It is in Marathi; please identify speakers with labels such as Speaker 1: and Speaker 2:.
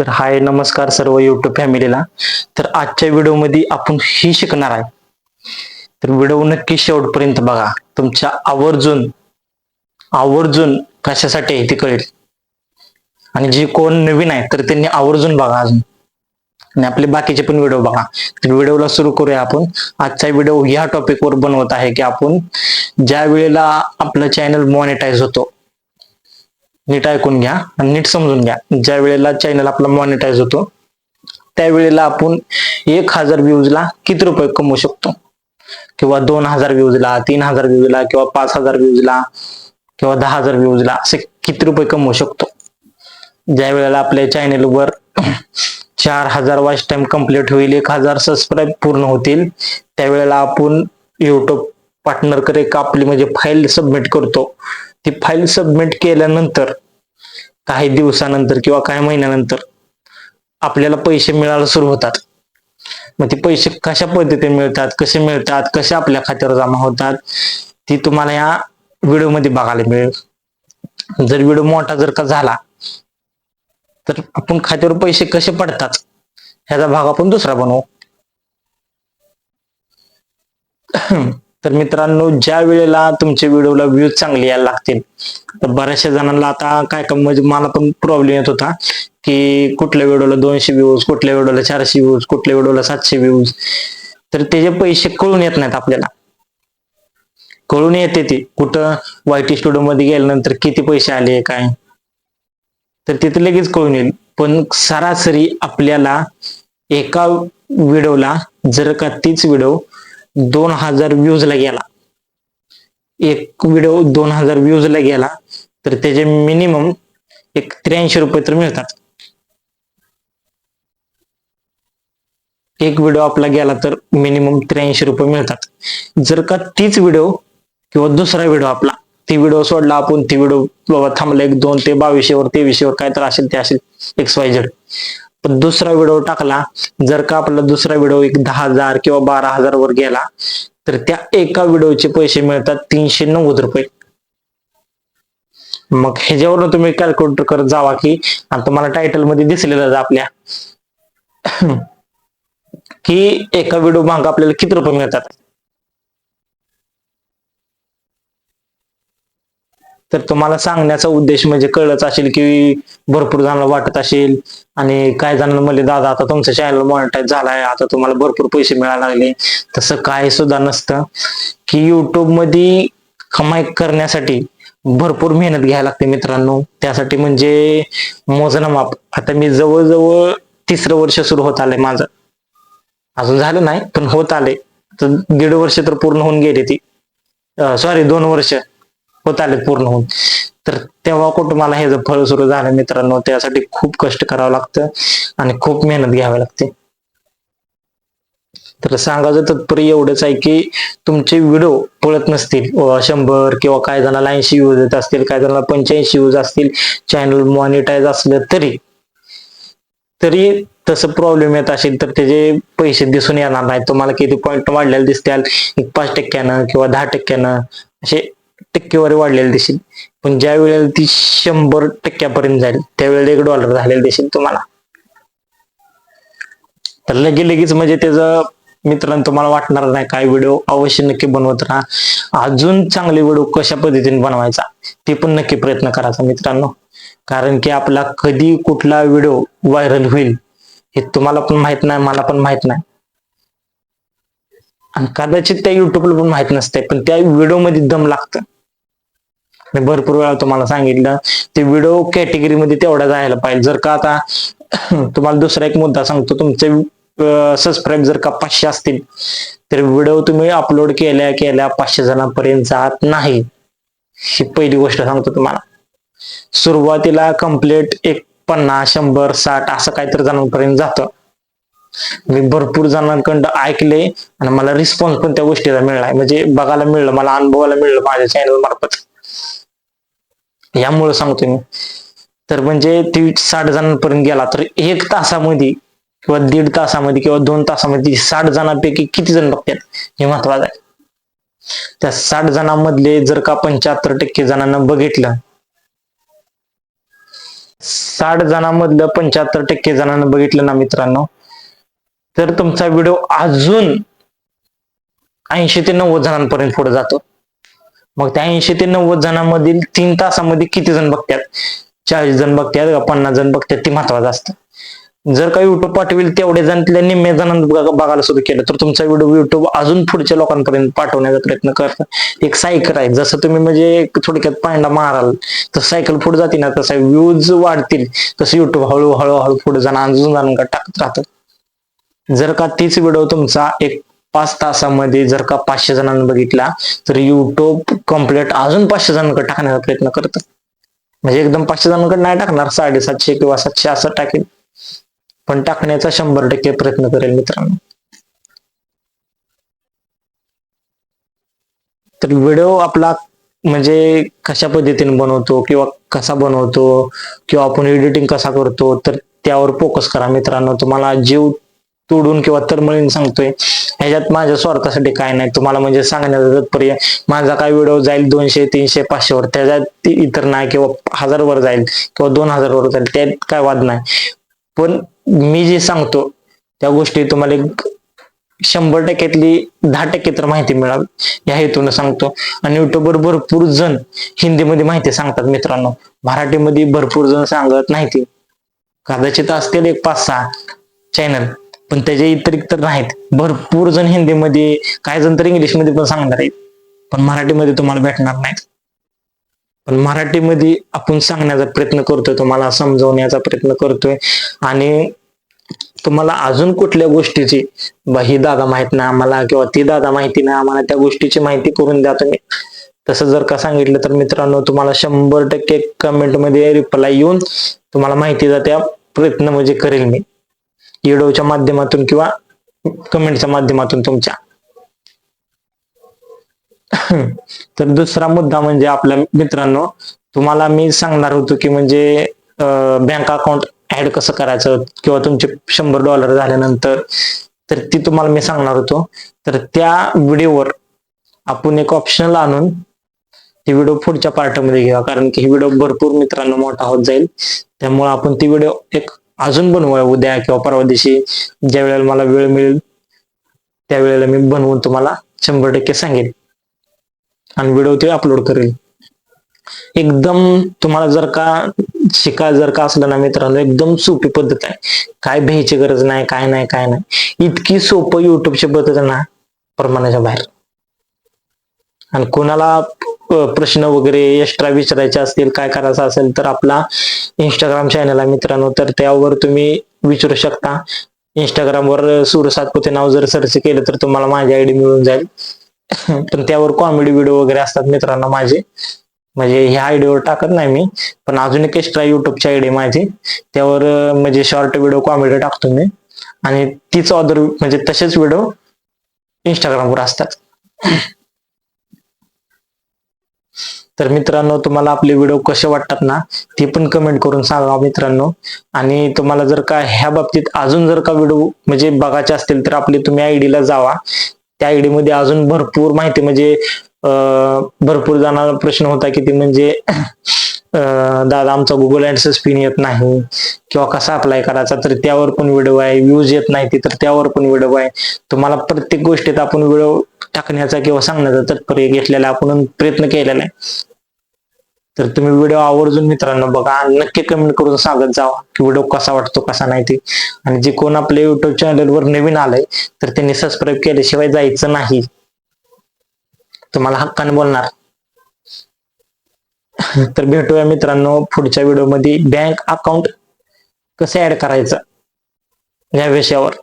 Speaker 1: तर हाय नमस्कार सर्व युट्यूब फॅमिलीला. तर आजच्या व्हिडिओमध्ये आपण ही शिकणार आहे. तर व्हिडिओ नक्की शेवटपर्यंत बघा. तुमच्या आवर्जून आवर्जून कशासाठी आहे ते कळेल. आणि जे कोण नवीन आहे तर त्यांनी आवर्जून बघा अजून. आणि आपले बाकीचे पण व्हिडिओ बघा. तर व्हिडिओला सुरू करूया आपण. आजचा व्हिडिओ ह्या टॉपिकवर बनवत आहे की आपण ज्या वेळेला आपलं चॅनल मॉनिटाईज होतो नीट ऐकून घ्या आणि नीट समजून घ्या. ज्या वेळेला चॅनल आपला मॉनिटाईज होतो त्यावेळेला आपण एक हजार व्ह्यूजला किती रुपये कमवू शकतो? किंवा दोन हजार व्ह्यूजला तीन हजार व्ह्यूजला किंवा पाच हजार व्ह्यूजला किंवा दहा हजार व्ह्यूजला असे किती रुपये कमवू शकतो? ज्या वेळेला आपल्या चॅनेलवर चार हजार वॉच टाइम कंप्लीट होईल एक हजार सबस्क्राईब पूर्ण होतील त्यावेळेला आपण युट्यूब पार्टनरकडे एक आपली म्हणजे फाईल सबमिट करतो. ती फाईल सबमिट केल्यानंतर काही दिवसानंतर किंवा काही महिन्यानंतर आपल्याला पैसे मिळायला सुरू होतात. मग ते पैसे कशा पद्धतीने मिळतात कसे मिळतात कसे आपल्या खात्यावर जमा होतात ती तुम्हाला या व्हिडिओमध्ये बघायला मिळेल. जर व्हिडिओ मोठा जर का झाला तर आपण खात्यावर पैसे कसे पडतात ह्याचा भाग आपण दुसरा बनवू. तर मित्रांनो ज्या वेळेला तुमच्या व्हिडिओला व्ह्यूज चांगले यायला लागतील तर बऱ्याचशा जणांना आता काय का म्हणजे मला पण प्रॉब्लेम येत होता की कुठल्या व्हिडिओला दोनशे व्ह्यूज कुठल्या व्हिडिओला चारशे व्ह्यूज कुठल्या व्हिडिओला सातशे व्ह्यूज तर त्याचे पैसे कळून येत नाहीत आपल्याला. कळून येते ते. कुठं वायटी स्टुडिओ मध्ये गेल्यानंतर किती पैसे आले काय? तर तिथे लगेच कळून येईल. पण सरासरी आपल्याला एका व्हिडिओला जर का तीच व्हिडिओ दोन हजार व्ह्यूजला गेला. एक व्हिडिओ दोन हजार व्ह्यूजला गेला तर त्याचे मिनिमम एक त्र्याऐंशी रुपये तर मिळतात. एक व्हिडिओ आपला गेला तर मिनिमम त्र्याऐंशी रुपये मिळतात. जर का तीच व्हिडिओ किंवा दुसरा व्हिडिओ आपला ती व्हिडिओ सोडला आपण ती व्हिडिओ बाबा थांबला एक दोन ते बावीसशेवर तेवीसशेवर काय तर असेल ते असेल एक्स वाय झेड पण दुसरा व्हिडिओ टाकला जर का आपला दुसरा व्हिडिओ एक दहा हजार किंवा बारा हजार वर गेला तर त्या एका व्हिडिओचे पैसे मिळतात तीनशे नव्वद रुपये. मग ह्याच्यावरून तुम्ही कॅल्क्युलेटर करत जावा की आणि तुम्हाला टायटलमध्ये दिसलेलं आपल्या. की एका व्हिडिओ माग आपल्याला किती रुपये मिळतात? तर तुम्हाला सांगण्याचा उद्देश म्हणजे कळत असेल की भरपूर जणांना वाटत असेल. आणि काय जणांना म्हणले दादा आता तुमचं चॅनल मॉनिटाईज झालाय. आता तुम्हाला भरपूर पैसे मिळायला लागले. तसं काय सुद्धा नसतं. की युट्यूबमध्ये कमाई करण्यासाठी भरपूर मेहनत घ्यायला लागते मित्रांनो. त्यासाठी म्हणजे मोजणं माप आता मी जवळजवळ तिसरं वर्ष सुरू होत आलंय माझं. अजून झालं नाही पण होत आले तर दीड वर्ष तर पूर्ण होऊन गेली ती. सॉरी दोन वर्ष. होत आले पूर्ण होऊन. तर तेव्हा कुठं मला हे जर फळ सुरू झालं मित्रांनो त्यासाठी खूप कष्ट करावं लागतं आणि खूप मेहनत घ्यावी लागते. तर सांगायचं तात्पर्य एवढंच आहे की तुमचे व्हिडिओ पळत नसतील. शंभर किंवा काही जणांना ऐंशी व्ह्यूज येत असतील काही जणांना पंच्याऐंशी व्ह्यूज असतील चॅनल मॉनिटाईज असलं तरी तरी तसं प्रॉब्लेम येत असेल तर त्याचे पैसे दिसून येणार नाही तुम्हाला किती पॉईंट वाढलेले दिसतील? एक पाच टक्क्यानं किंवा दहा टक्क्यानं असे टक्केवारी वाढलेली दिसेल. पण ज्या वेळेला ती शंभर टक्क्यापर्यंत जाईल त्यावेळेला एक डॉलर झालेला दिसेल तुम्हाला. तर लगे लगेच म्हणजे त्याचं मित्रांनो तुम्हाला वाटणार नाही काय व्हिडिओ अवश्य नक्की बनवत राहा. अजून चांगले व्हिडिओ कशा पद्धतीने बनवायचा ते पण नक्की प्रयत्न करायचा मित्रांनो. कारण की आपला कधी कुठला व्हिडिओ व्हायरल होईल हे तुम्हाला पण माहीत नाही मला पण माहीत नाही. आणि कदाचित त्या युट्यूबला पण माहीत नसते पण त्या व्हिडिओमध्ये दम लागतं. मी भरपूर वेळा तुम्हाला सांगितलं. ते व्हिडिओ कॅटेगरीमध्ये तेवढा जायला पाहिजे. जर का आता तुम्हाला दुसरा एक मुद्दा सांगतो. तुमचे सबस्क्राईब जर का पाचशे असतील तर व्हिडिओ तुम्ही अपलोड केल्या केल्या पाचशे जणांपर्यंत जात नाही. ही पहिली गोष्ट सांगतो तुम्हाला. सुरुवातीला कंप्लीट एक पन्नास शंभर साठ असं काहीतरी जणांपर्यंत जातं. मी भरपूर जणांकडं ऐकले आणि मला रिस्पॉन्स पण त्या गोष्टीला मिळाला. म्हणजे बघायला मिळलं मला अनुभवायला मिळलं माझ्या चॅनल मार्फत. यामुळे सांगतो मी. तर म्हणजे ती साठ जणांपर्यंत गेला तर एक तासामध्ये किंवा दीड तासामध्ये किंवा दोन तासामध्ये साठ जणांपैकी किती जण बघतात? हे महत्वाचं आहे. त्या साठ जणांमधले जर का पंच्याहत्तर टक्के जणांना बघितलं साठ जणांमधलं पंच्याहत्तर टक्के जणांना बघितलं ना मित्रांनो तर तुमचा व्हिडिओ अजून ऐंशी ते नव्वद जणांपर्यंत पुढे जातो. मग त्या ऐंशी ते नव्वद जणांमधील तीन तासामध्ये किती जण बघतात चाळीस जण बघतात का पन्नास जण बघतात ते महत्वाचं असतं. जर का युट्यूब पाठवेल तेवढे जण तिला निम्म्या जणांना बघायला सुरू केलं तर तुमचा व्हिडिओ युट्यूब अजून पुढच्या लोकांपर्यंत पाठवण्याचा प्रयत्न करतात एक सायकल आहे. जसं तुम्ही म्हणजे थोडक्यात पांडा माराल तर सायकल पुढे जाते ना तसं व्ह्यूज वाढतील. तसं युट्यूब हळूहळू हळू पुढे जाणं अजून जणांना टाकत राहतात जर का तीच व्हिडिओ तुमचा एक पाच तासामध्ये जर का पाचशे जणांना बघितला तर युट्यूब कंप्लीट अजून पाचशे जणांकडे टाकण्याचा प्रयत्न करत. म्हणजे एकदम पाचशे जणांकडे नाही टाकणार साडेसातशे किंवा सातशे असं टाकेल. पण टाकण्याचा शंभर टक्के प्रयत्न करेल मित्रांनो. तर व्हिडिओ आपला म्हणजे कशा पद्धतीने बनवतो किंवा कसा बनवतो किंवा आपण एडिटिंग कसा करतो तर त्यावर फोकस करा मित्रांनो. तुम्हाला जीव तोडून किंवा तरमळीन सांगतोय. ह्याच्यात माझ्या स्वार्थासाठी काय नाही. तुम्हाला म्हणजे सांगण्याचा तात्पर्य माझा काय व्हिडिओ जाईल दोनशे तीनशे पाचशे वर त्याच्यात इतर नाही किंवा हजार वर जाईल किंवा दोन हजार वर जाईल त्यात काय वाद नाही. पण मी जे सांगतो त्या गोष्टी तुम्हाला शंभर टक्क्यातली दहा टक्के तर माहिती मिळावी या हेतून सांगतो. आणि युट्यूबवर भरपूर जण हिंदीमध्ये माहिती सांगतात मित्रांनो. मराठीमध्ये भरपूर जण सांगत नाही ते कदाचित असतील एक पाच सहा चॅनल पण त्याचे इतर इतर नाहीत. भरपूर जण हिंदीमध्ये काही जण तर इंग्लिशमध्ये पण सांगणार आहेत. पण मराठीमध्ये तुम्हाला भेटणार नाहीत. पण मराठीमध्ये आपण सांगण्याचा प्रयत्न करतोय तुम्हाला समजवण्याचा प्रयत्न करतोय. आणि तुम्हाला अजून कुठल्या गोष्टीची बा ही दादा माहीत नाही आम्हाला किंवा ती दादा माहिती नाही आम्हाला त्या गोष्टीची माहिती करून द्या तुम्ही. तसं जर का सांगितलं तर मित्रांनो तुम्हाला शंभर टक्के कमेंटमध्ये रिप्लाय येऊन तुम्हाला माहितीचा त्या प्रयत्न म्हणजे करेल मी. व्हिडिओच्या माध्यमातून किंवा कमेंटच्या माध्यमातून तुमच्या. तर दुसरा मुद्दा म्हणजे आपल्या मित्रांनो तुम्हाला मी सांगणार होतो की म्हणजे बँक अकाउंट ऍड कसं करायचं किंवा तुमचे शंभर डॉलर झाल्यानंतर तर ती तुम्हाला मी सांगणार होतो. तर त्या व्हिडिओवर आपण एक ऑप्शनल आणून ही व्हिडिओ पुढच्या पार्टमध्ये घेऊया कारण की ही व्हिडिओ भरपूर मित्रांनो मोठा होत जाईल. त्यामुळे आपण ती व्हिडिओ एक अजून बनवूया उद्या किंवा परवा दिवशी. ज्या वेळेला मला वेळ मिळेल त्यावेळेला मी बनवून तुम्हाला शंभर टक्के सांगेन. आणि व्हिडिओ ते अपलोड करेल. एकदम तुम्हाला जर का शिकाय जर का असलं ना मित्रांनो एकदम सोपी पद्धत आहे. काय भ्यायची गरज नाही काय नाही काय नाही. इतकी सोपं युट्यूबची पद्धत आहे ना प्रमाणाच्या बाहेर. आणि कोणाला प्रश्न वगैरे एक्स्ट्रा विचारायचे असतील काय करायचं असेल तर आपला इंस्टाग्राम चॅनल आहे मित्रांनो तर त्यावर तुम्ही विचारू शकता. इंस्टाग्रामवर सूर सातपुते नाव जर सर्च केलं तर तुम्हाला माझी आयडी मिळून जाईल. पण त्यावर कॉमेडी व्हिडिओ वगैरे असतात मित्रांनो माझे. म्हणजे ह्या आयडीवर टाकत नाही मी पण अजून एक एक्स्ट्रा युट्यूबची आयडी माझी. त्यावर म्हणजे शॉर्ट व्हिडिओ कॉमेडी टाकतो मी. आणि तीच ऑदर म्हणजे तसेच व्हिडिओ इंस्टाग्रामवर असतात. तर मित्रांनो तुम्हाला आपले व्हिडिओ कसे वाटतात ना ते पण कमेंट करून सांगा मित्रांनो. आणि तुम्हाला जर का ह्या बाबतीत अजून जर का व्हिडिओ म्हणजे बघायचे असतील तर आपली तुम्ही आयडीला जावा. त्या आयडी मध्ये अजून भरपूर माहिती म्हणजे भरपूर जणांना प्रश्न होता की ती म्हणजे दादा आमचा गुगल ऍडसेस पिन येत नाही किंवा कसा अप्लाय करायचा तर त्यावर पण व्हिडिओ आहे. व्ह्यूज येत नाही तर त्यावर पण व्हिडिओ आहे. तुम्हाला प्रत्येक गोष्टीत आपण व्हिडिओ टाकण्याचा किंवा सांगण्याचा तत्पर्य घेतलेला आपण प्रयत्न केलेला आहे. तर तुम्ही व्हिडिओ आवर्जून मित्रांनो बघा. नक्की कमेंट करून सांगत जावा की व्हिडिओ कसा वाटतो कसा नाही ते. आणि जे कोण आपल्या युट्यूब चॅनलवर नवीन आलंय तर त्यांनी सबस्क्राईब केल्याशिवाय जायचं नाही. तुम्हाला हक्काने बोलणार. तर भेटूया मित्रांनो पुढच्या व्हिडिओमध्ये बँक अकाउंट कसं ऍड करायचं या विषयावर.